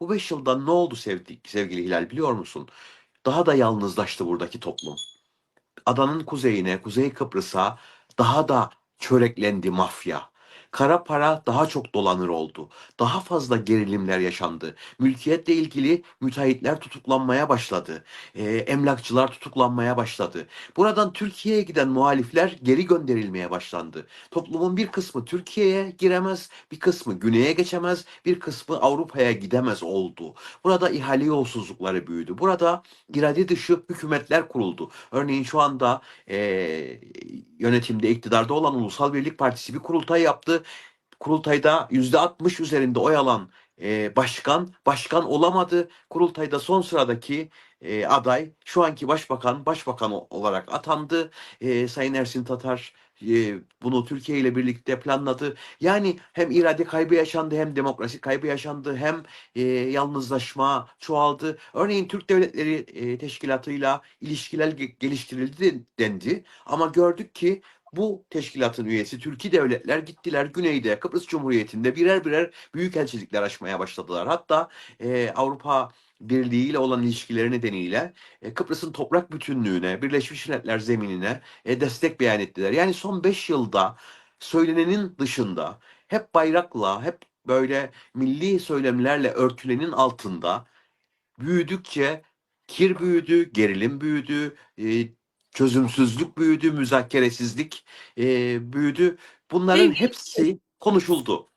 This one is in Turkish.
Bu 5 yılda ne oldu sevdi, sevgili Hilal biliyor musun? Daha da yalnızlaştı buradaki toplum. Adanın kuzeyine, Kuzey Kıbrıs'a daha da çöreklendi mafya. Kara para daha çok dolanır oldu. Daha fazla gerilimler yaşandı. Mülkiyetle ilgili müteahhitler tutuklanmaya başladı. Ee, emlakçılar tutuklanmaya başladı. Buradan Türkiye'ye giden muhalifler geri gönderilmeye başlandı. Toplumun bir kısmı Türkiye'ye giremez, bir kısmı güneye geçemez, bir kısmı Avrupa'ya gidemez oldu. Burada ihale yolsuzlukları büyüdü. Burada irade dışı hükümetler kuruldu. Örneğin şu anda eee, yönetimde iktidarda olan Ulusal Birlik Partisi bir kurultay yaptı. Kurultayda yüzde 60 üzerinde oy alan eee, başkan başkan olamadı. Kurultayda son sıradaki eee, aday şu anki başbakan başbakan olarak atandı. Eee, Sayın Ersin Tatar eee, bunu Türkiye ile birlikte planladı. Yani hem irade kaybı yaşandı hem demokrasi kaybı yaşandı hem eee, yalnızlaşma çoğaldı. Örneğin Türk Devletleri eee, Teşkilatı'yla ilişkiler ge- geliştirildi dendi ama gördük ki bu teşkilatın üyesi Türkiye devletler gittiler güneyde Kıbrıs Cumhuriyeti'nde birer birer büyükelçilikler açmaya başladılar. Hatta eee, Avrupa Birliği ile olan ilişkileri nedeniyle e, Kıbrıs'ın toprak bütünlüğüne, Birleşmiş Milletler zeminine e, destek beyan ettiler. Yani son 5 yılda söylenenin dışında hep bayrakla, hep böyle milli söylemlerle örtülenin altında büyüdükçe kir büyüdü, gerilim büyüdü, e, çözümsüzlük büyüdü, müzakeresizlik e, büyüdü. Bunların hepsi konuşuldu.